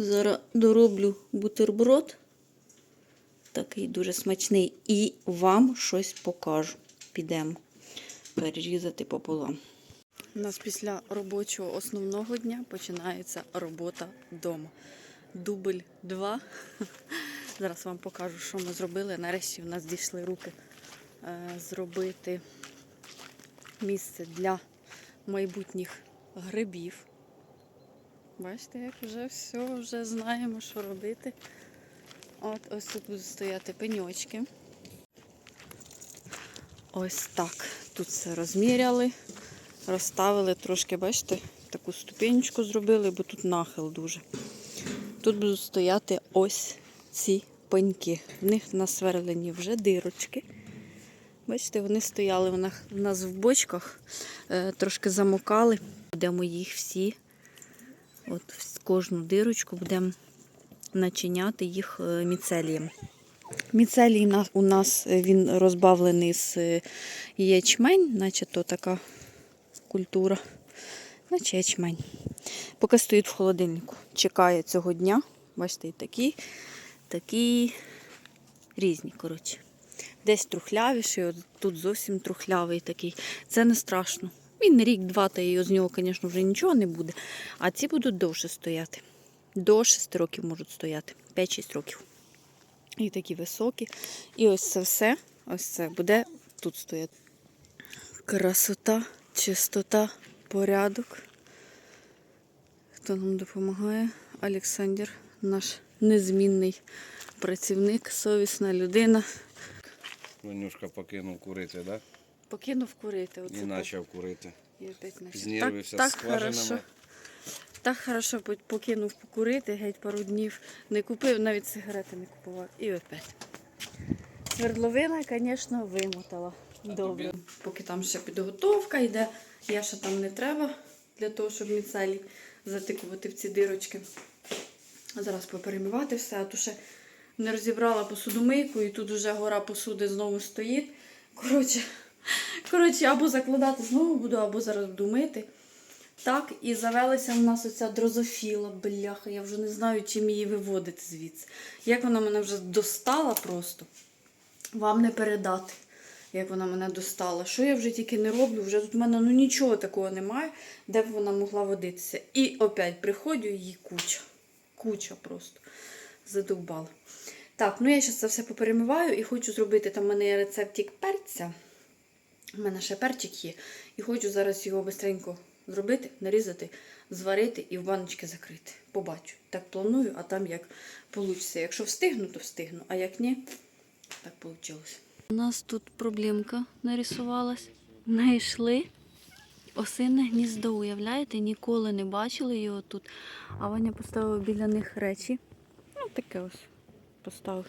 Зараз дороблю бутерброд. Такий дуже смачний. І вам щось покажу. Підемо перерізати пополам. У нас після робочого основного дня починається робота вдома. Дубль 2. Зараз вам покажу, що ми зробили. Нарешті в нас дійшли руки е, зробити місце для майбутніх грибів. Бачите, як вже все, вже знаємо, що робити. От ось тут будуть стояти пеньочки. Ось так. Тут все розміряли, розставили трошки, бачите, таку ступенечку зробили, бо тут нахил дуже. Тут будуть стояти ось ці пеньки. В них насверлені вже дирочки. Бачите, вони стояли в нас- в бочках, е, трошки замокали. Будемо їх всі, от в кожну дирочку будемо начиняти їх е, міцелієм. Міцелій у нас е, він розбавлений з е, ячмень, наче то така культура, наче ячмень. Поки стоїть в холодильнику. Чекає цього дня. Бачите, і такі, такі різні, коротше. Десь трухлявіший, тут зовсім трухлявий такий. Це не страшно. Він рік-два, та і з нього, звісно, вже нічого не буде. А ці будуть довше стояти. До 6 років можуть стояти. 5-6 років. І такі високі. І ось це все, ось це буде тут стояти. Красота, чистота, порядок. Хто нам допомагає? Олександр, наш незмінний працівник, совісна людина. Ванюшка покинув курити, да? Покинув курити. Оце І почав курити. І опять так, з так хорошо. Так хорошо покинув покурити, геть пару днів не купив, навіть сигарети не купував. І опять. Свердловина, звісно, вимотала. Добре. Поки там ще підготовка йде, я ще там не треба для того, щоб міцелі затикувати в ці дирочки. Зараз поперемивати все, а то ще не розібрала посудомийку, і тут вже гора посуди знову стоїть. Коротше, коротше, або закладати знову буду, або зараз буду. Так, і завелася в нас оця дрозофіла, бляха. Я вже не знаю, чим її виводити звідси. Як вона мене вже достала просто. Вам не передати, як вона мене достала. Що я вже тільки не роблю, вже тут в мене ну, нічого такого немає, де б вона могла водитися. І опять приходжу її куча. Куча просто. Задовбала. Так, ну я зараз це все поперемиваю і хочу зробити. Там в мене є рецептик перця. У мене ще перчик є. І хочу зараз його бистренько зробити, нарізати, зварити і в баночки закрити. Побачу. Так планую, а там як вийде. Якщо встигну, то встигну, а як ні, так вийшло. У нас тут проблемка нарисувалась. Знайшли осинне гніздо, уявляєте? Ніколи не бачили його тут. А Ваня поставив біля них речі. Ну, таке ось поставив.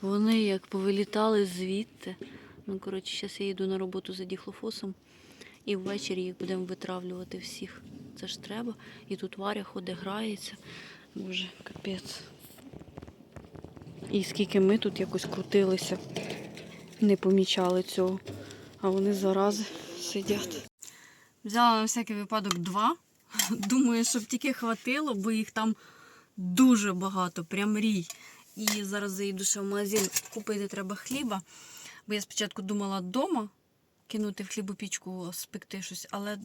Вони як повилітали звідти. Ну, коротше, зараз я йду на роботу за діхлофосом. І ввечері їх будемо витравлювати всіх. Це ж треба. І тут Варя ходить, грається. Боже, капець. І скільки ми тут якось крутилися, не помічали цього. А вони зарази сидять. Взяла на всякий випадок два. Думаю, щоб тільки хватило, бо їх там дуже багато, прям рій. І зараз заїду ще в магазин, купити треба хліба. Бо я спочатку думала вдома кинути в хлібопічку, спекти щось, але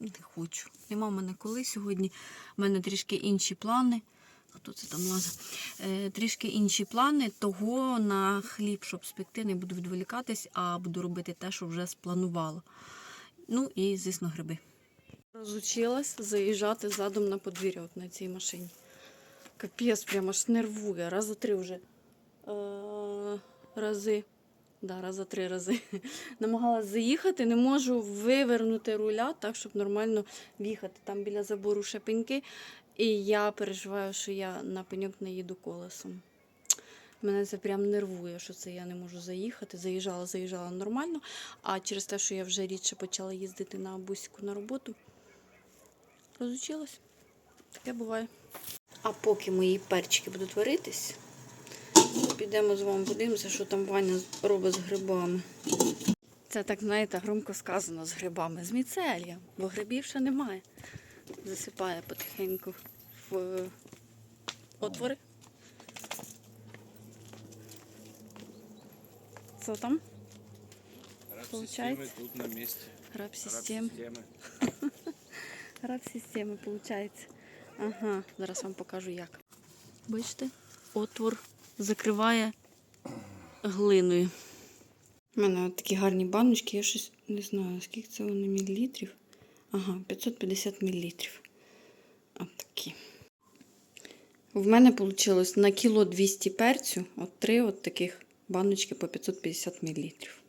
не хочу. Нема в мене коли сьогодні. У мене трішки інші плани. Хто це там лазить? Е, трішки інші плани, того на хліб, щоб спекти, не буду відволікатись, а буду робити те, що вже спланувала. Ну і, звісно, гриби. Розучилась заїжджати задом на подвір'я от на цій машині. Капець, прямо аж нервує. Раз за три вже е, рази. Да, раз три рази. Намагалась заїхати, не можу вивернути руля так, щоб нормально в'їхати. Там біля забору ще пеньки. І я переживаю, що я на пеньок не їду колесом. Мене це прям нервує, що це я не можу заїхати. Заїжджала, заїжджала нормально. А через те, що я вже рідше почала їздити на бусику на роботу, розучилась. Таке буває. А поки мої перчики будуть варитись, підемо з вами подивимося, що там Ваня робить з грибами. Це так, знаєте, громко сказано з грибами, з міцелієм, бо грибів ще немає. Засипає потихеньку в отвори. Що там? Получається? тут на місці. Граб систем. Граб системи, виходить. Ага, зараз вам покажу як. Бачите, отвор закриває глиною. У мене такі гарні баночки, я щось не знаю, скільки це вони мілілітрів. Ага, 550 мілілітрів. Такі. В мене вийшло на кіло 200 перцю, от три от таких баночки по 550 мілілітрів.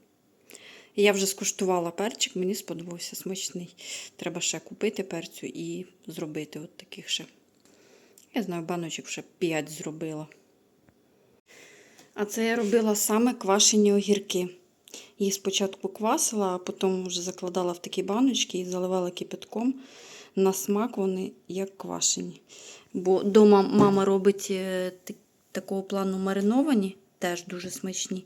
І Я вже скуштувала перчик, мені сподобався смачний. Треба ще купити перцю і зробити от таких ще. Я знаю, баночок вже 5 зробила. А це я робила саме квашені огірки. Їх спочатку квасила, а потім вже закладала в такі баночки і заливала кипятком. На смак вони як квашені. Бо вдома мама робить е, такого плану мариновані, теж дуже смачні.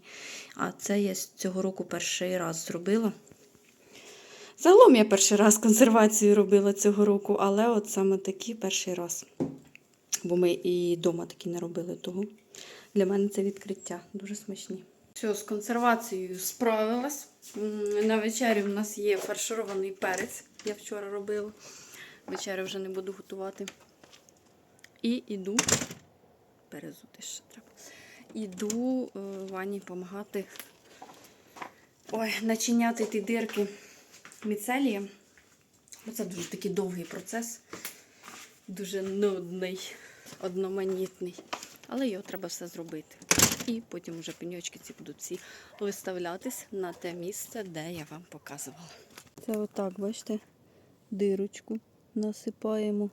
А це я цього року перший раз зробила. Загалом я перший раз консервацію робила цього року, але от саме такі перший раз. Бо ми і вдома такі не робили того. Для мене це відкриття. Дуже смачні. Все, з консервацією справилась. На вечері в нас є фарширований перець. Я вчора робила. Вечерю вже не буду готувати. І йду. Перезути ще треба. Іду е, Вані допомагати ой, начиняти ті дирки міцелієм. Це дуже такий довгий процес. Дуже нудний, одноманітний. Але його треба все зробити. І потім вже пеньочки ці будуть всі виставлятись на те місце, де я вам показувала. Це отак, бачите, дирочку насипаємо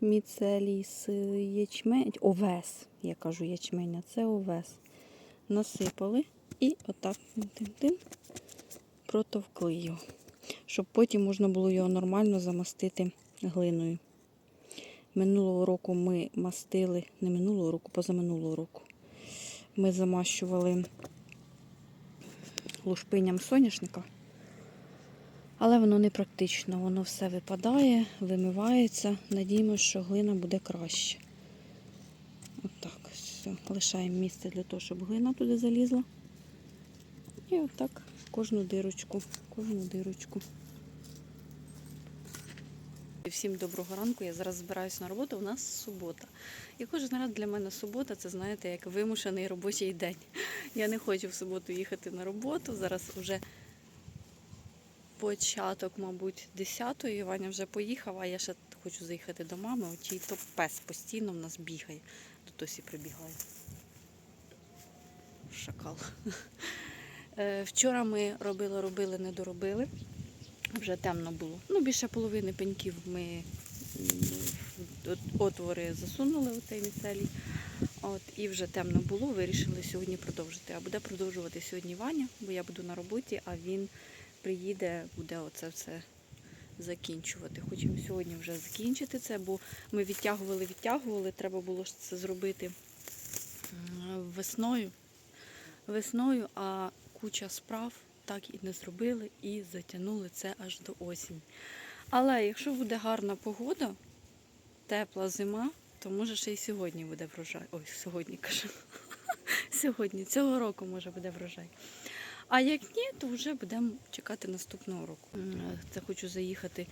міцелій з ячмень. Овес, я кажу ячмень, а це овес. Насипали і отак тим-тим протовкли його, щоб потім можна було його нормально замастити глиною. Минулого року ми мастили, не минулого року, позаминулого року. Ми замащували лушпиням соняшника. Але воно не практично, воно все випадає, вимивається. Надіємося, що глина буде краще. Отак, все. Лишаємо місце для того, щоб глина туди залізла. І отак кожну дирочку, кожну дирочку. Всім доброго ранку. Я зараз збираюся на роботу. У нас субота. І кожен раз для мене субота це, знаєте, як вимушений робочий день. Я не хочу в суботу їхати на роботу. Зараз вже початок, мабуть, 10-ї. Ваня вже поїхав, а я ще хочу заїхати до мами. Очій то пес постійно в нас бігає. До Тосі прибігає. Шакал. Е, Вчора ми робили, робили, не доробили. Вже темно було. Ну, більше половини пеньків ми отвори засунули у цей міцелій. От, і вже темно було, вирішили сьогодні продовжити. А буде продовжувати сьогодні Ваня, бо я буду на роботі, а він приїде, буде оце все закінчувати. Хочемо сьогодні вже закінчити це, бо ми відтягували, відтягували. Треба було це зробити весною. Весною, а куча справ так і не зробили і затягнули це аж до осінь. Але якщо буде гарна погода, тепла зима, то може ще й сьогодні буде врожай. Ой, сьогодні кажу. Сьогодні, цього року може буде врожай. А як ні, то вже будемо чекати наступного року. Це хочу заїхати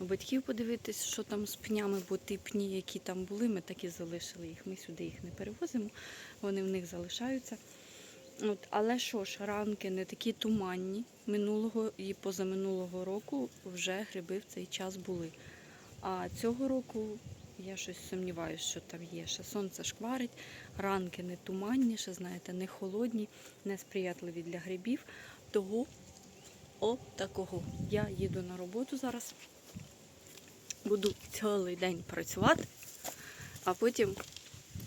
у батьків подивитись, що там з пнями, бо ті пні, які там були, ми так і залишили їх. Ми сюди їх не перевозимо, вони в них залишаються. От, але що ж, ранки не такі туманні. Минулого і позаминулого року вже гриби в цей час були. А цього року я щось сумніваюся, що там є. Ще сонце шкварить, ранки не туманні, ще, знаєте, не холодні, не сприятливі для грибів. Того от такого. Я їду на роботу зараз. Буду цілий день працювати, а потім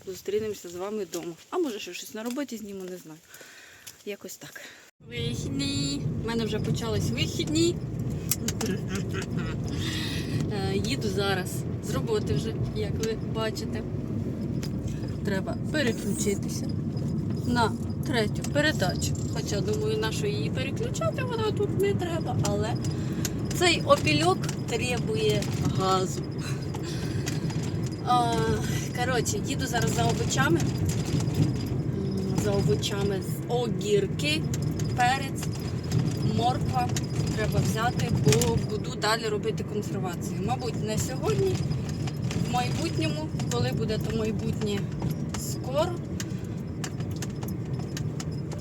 зустрінемося з вами вдома. А може, ще щось на роботі зніму, не знаю. Якось так. Вихідні. У мене вже почались вихідні. Е, Їду зараз з роботи вже, як ви бачите. Треба переключитися на третю передачу. Хоча, думаю, на що її переключати, вона тут не треба, але цей опільок требує газу. А, коротше, їду зараз за овочами. За овочами з огірки, перець, морква треба взяти, бо буду далі робити консервацію. Мабуть, не сьогодні, в майбутньому, коли буде то майбутнє скоро.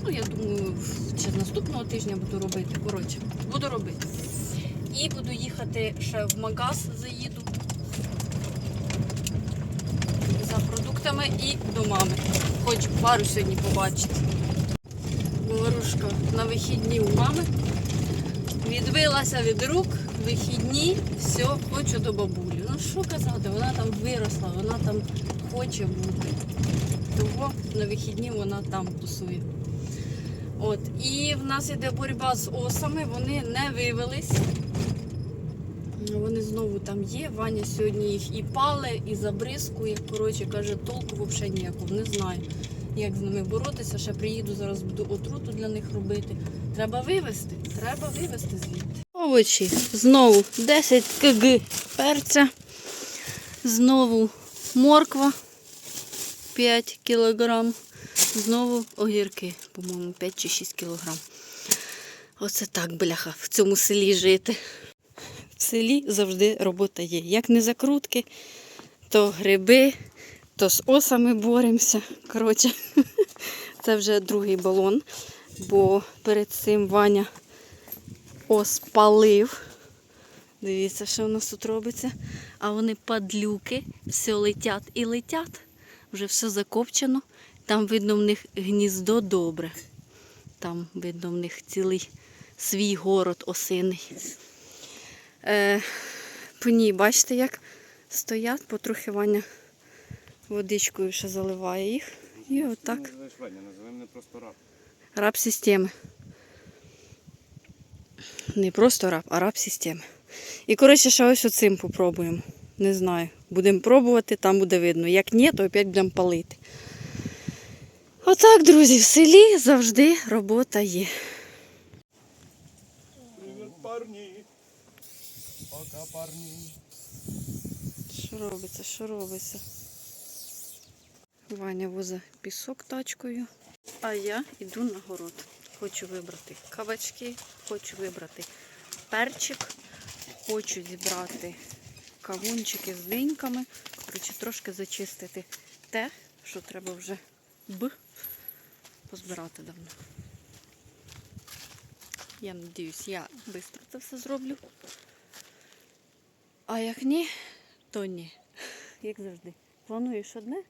Ну, я думаю, чи наступного тижня буду робити. Коротше, буду робити. І буду їхати ще в магаз, заїду за продуктами і до мами. Хочу пару сьогодні побачити. Говорушка на вихідні у мами. Відбилася від рук, вихідні, все, хочу до бабулі. Ну що казати, вона там виросла, вона там хоче бути. Того на вихідні вона там тусує. От. І в нас іде боротьба з осами, вони не вивелись. Вони знову там є. Ваня сьогодні їх і пале, і забризкує. Коротше, каже, толку взагалі ніякого. Не знаю, як з ними боротися. Ще приїду, зараз буду отруту для них робити. Треба вивезти. Треба вивезти звідти. Овочі. Знову 10 кг перця. Знову морква 5 кг. Знову огірки, по-моєму, 5 чи 6 кг. Оце так, бляха, в цьому селі жити. В селі завжди робота є. Як не закрутки, то гриби, то з осами боремося. Коротше, це вже другий балон, бо перед цим Ваня ос палив. Дивіться, що у нас тут робиться. А вони падлюки, все летять і летять. Вже все закопчено. Там видно в них гніздо добре. Там видно в них цілий свій город осиний. Е, пні, бачите, як стоять, потрохи Ваня водичкою ще заливає їх. І отак. Називаєш мене просто раб. Раб системи. Не просто раб, а раб системи. І, коротше, ще ось оцим попробуємо. Не знаю. Будемо пробувати, там буде видно. Як ні, то опять будемо палити. Отак, друзі, в селі завжди робота є. Привіт, парні. Пока, парні. Що робиться, що робиться? Ваня возить пісок тачкою, а я йду на город. Хочу вибрати кабачки, хочу вибрати перчик, хочу зібрати кавунчики з диньками. Коротше, трошки зачистити те, що треба вже б позбирати давно. Я надіюсь, я швидко це все зроблю. А як ні, то ні. Як завжди. Плануєш одне,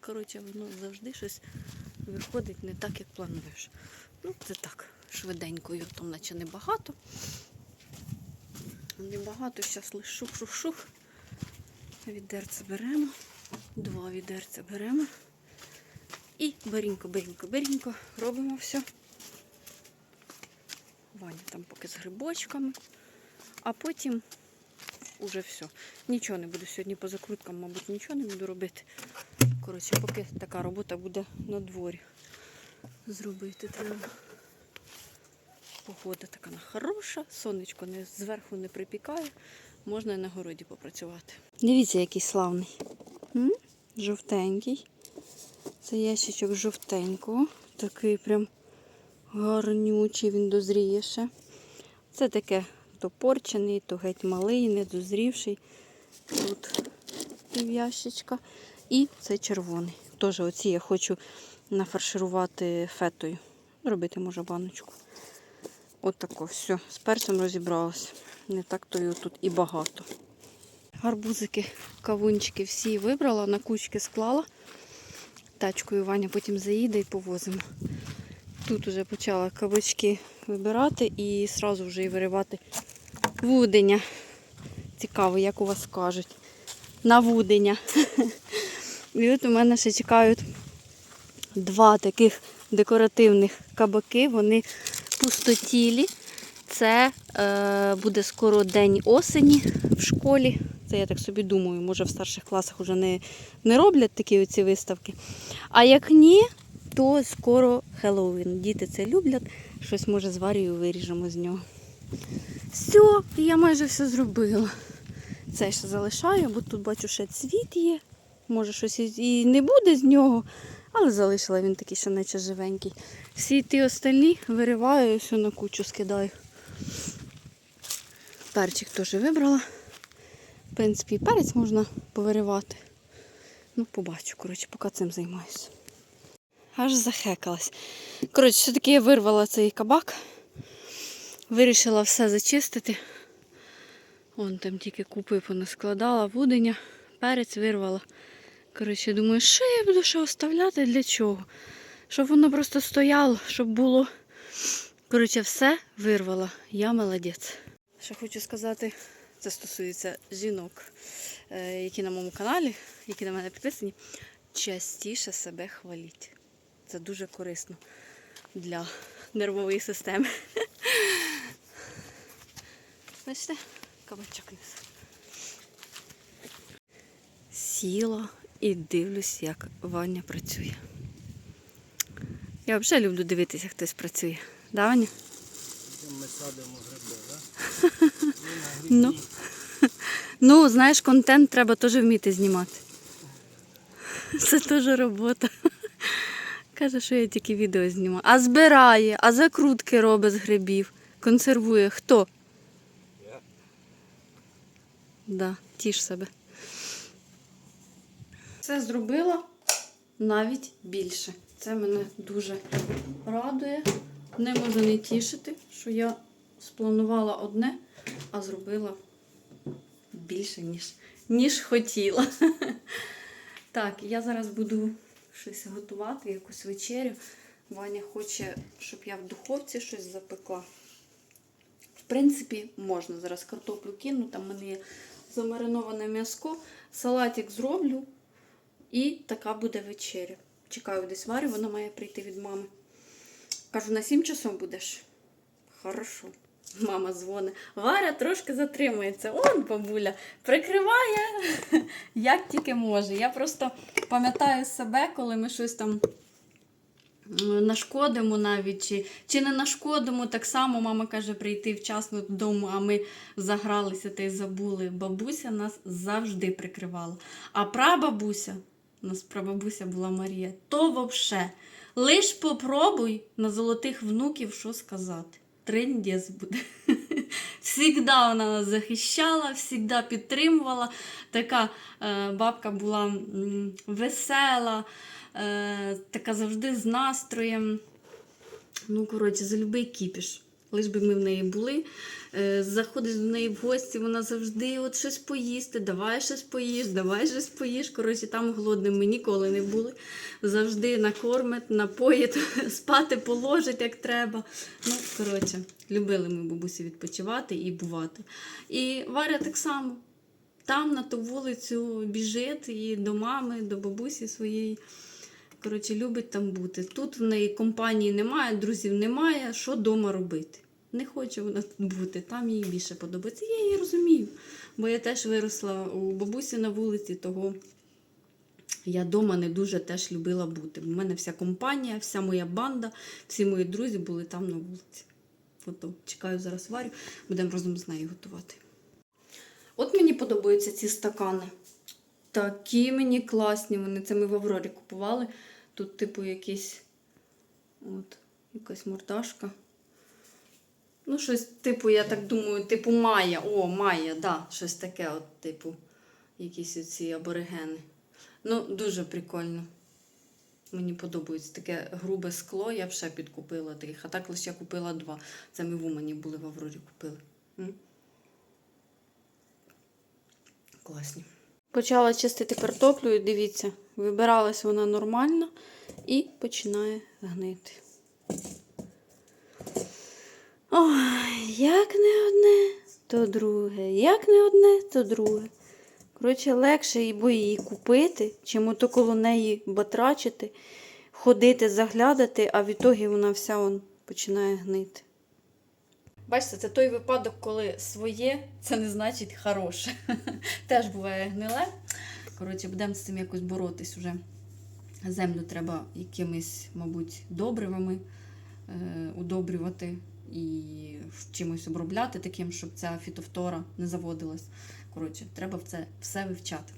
коротше, воно завжди щось виходить не так, як плануєш. Ну, це так, швиденько, його наче небагато. Небагато, зараз лише шух-шух-шух. Відерце беремо. Два відерця беремо. І берінько, берінько, берінько. Робимо все. Ваня там поки з грибочками. А потім уже все. Нічого не буду сьогодні по закруткам, мабуть, нічого не буду робити. Коротше, поки така робота буде на дворі. Зробити треба. Погода така хороша, сонечко не, зверху не припікає, можна і на городі попрацювати. Дивіться, який славний. М? Жовтенький. Це ящичок жовтенького. Такий прям гарнючий, він дозріє ще. Це таке то порчений, то геть малий, недозрівший. Тут пів ящичка. І цей червоний. Теж оці я хочу нафарширувати фетою. Робити може баночку. От тако, все. З перцем розібралася. Не так то його тут і багато. Гарбузики, кавунчики всі вибрала, на кучки склала. Тачкою Ваня потім заїде і повозимо. Тут вже почала кабачки вибирати і одразу вже і виривати вудення. Цікаво, як у вас кажуть. На вудення. І от у мене ще чекають два таких декоративних кабаки. Вони пустотілі. Це е, буде скоро день осені в школі. Це я так собі думаю, може в старших класах вже не, не роблять такі оці виставки. А як ні, то скоро Хеллоуін. Діти це люблять. Щось може з Варією виріжемо з нього. Все, я майже все зробила. Це ще залишаю, бо тут бачу ще цвіт є. Може, щось і- не буде з нього, але залишила він такий, що наче живенький. Всі ті остальні вириваю і все на кучу скидаю. Перчик теж вибрала. В принципі, перець можна повиривати. Ну, побачу, коротше, поки цим займаюся. Аж захекалась. Коротше, все-таки я вирвала цей кабак. Вирішила все зачистити. Вон там тільки купи понаскладала, вудення, перець вирвала. Коротше, думаю, що я буду ще оставляти для чого? Щоб воно просто стояло, щоб було. Коротше, все вирвала. Я молодець. Ще хочу сказати, це стосується жінок, е, які на моєму каналі, які на мене підписані. Частіше себе хваліть. Це дуже корисно для нервової системи. Бачите, кабачок низ. Сіла і дивлюсь, як Ваня працює. Я взагалі люблю дивитися, як хтось працює. Да, Ваня? Ми садимо гриби, так? Ну. Ну, знаєш, контент треба теж вміти знімати. Це теж робота. Каже, що я тільки відео знімаю. А збирає, а закрутки робить з грибів. Консервує. Хто? Да, тіш себе. Це зробила навіть більше. Це мене дуже радує. Не можу не тішити, що я спланувала одне, а зробила більше, ніж, ніж хотіла. Так, я зараз буду щось готувати, якусь вечерю. Ваня хоче, щоб я в духовці щось запекла. В принципі, можна зараз картоплю кину, там в мене є замариноване м'яско, салатик зроблю і така буде вечеря. Чекаю десь Варю, вона має прийти від мами. Кажу, на 7 часов будеш? Хорошо. Мама дзвонить. Варя трошки затримується. Он бабуля прикриває, як тільки може. Я просто пам'ятаю себе, коли ми щось там нашкодимо навіть, чи, чи не нашкодимо, так само мама каже прийти вчасно додому, а ми загралися та й забули. Бабуся нас завжди прикривала. А прабабуся, у нас прабабуся була Марія, то вообще. Лиш попробуй на золотих внуків що сказати. Трендець буде. Всігда вона нас захищала, всігда підтримувала. Така е, бабка була весела, е, така завжди з настроєм. Ну, коротше, за любий кіпіш. Лиш би ми в неї були. Е, заходиш до неї в гості, вона завжди от щось поїсти, давай щось поїж, давай щось поїж. Коротше, там голодним ми ніколи не були. Завжди накормить, напоїть, спати положить, як треба. Ну, коротше, любили ми бабусі відпочивати і бувати. І Варя так само. Там на ту вулицю біжить і до мами, до бабусі своєї. Коротше, любить там бути. Тут в неї компанії немає, друзів немає. Що вдома робити? Не хоче вона тут бути, там їй більше подобається. Я її розумію. Бо я теж виросла у бабусі на вулиці, того я вдома не дуже теж любила бути. У мене вся компанія, вся моя банда, всі мої друзі були там на вулиці. Ото чекаю зараз Варю, будемо разом з нею готувати. От мені подобаються ці стакани. Такі мені класні. Вони це ми в Аврорі купували. Тут, типу, якісь от, якась мордашка. Ну, щось, типу, я так думаю, типу Майя. О, Майя, да, щось таке, от, типу, якісь оці аборигени. Ну, дуже прикольно. Мені подобається таке грубе скло, я б ще підкупила таких. А так лише я купила два. Це ми в Умані були в Аврорі купили. М? Класні. Почала чистити картоплю і дивіться, вибиралась вона нормально і починає гнити. Ой, як не одне, то друге, як не одне, то друге. Коротше, легше їй її купити, чим ото коло неї батрачити, ходити, заглядати, а в ітогі вона вся он починає гнити. Бачите, це той випадок, коли своє, це не значить хороше. Теж буває гниле. Коротше, будемо з цим якось боротись уже. Землю треба якимись, мабуть, добривами е, удобрювати і чимось обробляти таким, щоб ця фітофтора не заводилась. Коротше, треба в це все вивчати.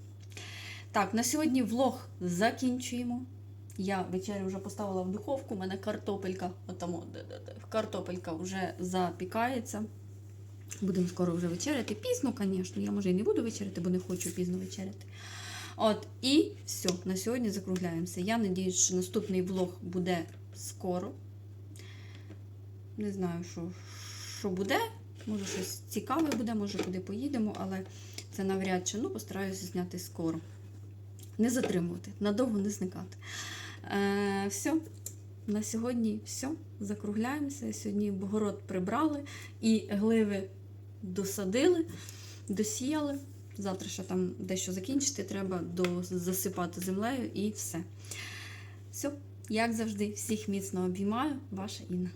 Так, на сьогодні влог закінчуємо. Я вечерю вже поставила в духовку, у мене картопелька, отамо, картопелька вже запікається. Будемо скоро вже вечеряти. Пізно, звісно. Я може і не буду вечеряти, бо не хочу пізно вечеряти. От, і все, на сьогодні закругляємося. Я надіюсь, що наступний влог буде скоро. Не знаю, що, що буде. Може, щось цікаве буде, може, куди поїдемо, але це навряд чи ну, постараюся зняти скоро. Не затримувати, надовго не зникати. Е, все, на сьогодні все. Закругляємося. Сьогодні Богород прибрали і гливи досадили, досіяли. Завтра ще там дещо закінчити, треба засипати землею і все. Все, як завжди, всіх міцно обіймаю, ваша Інна.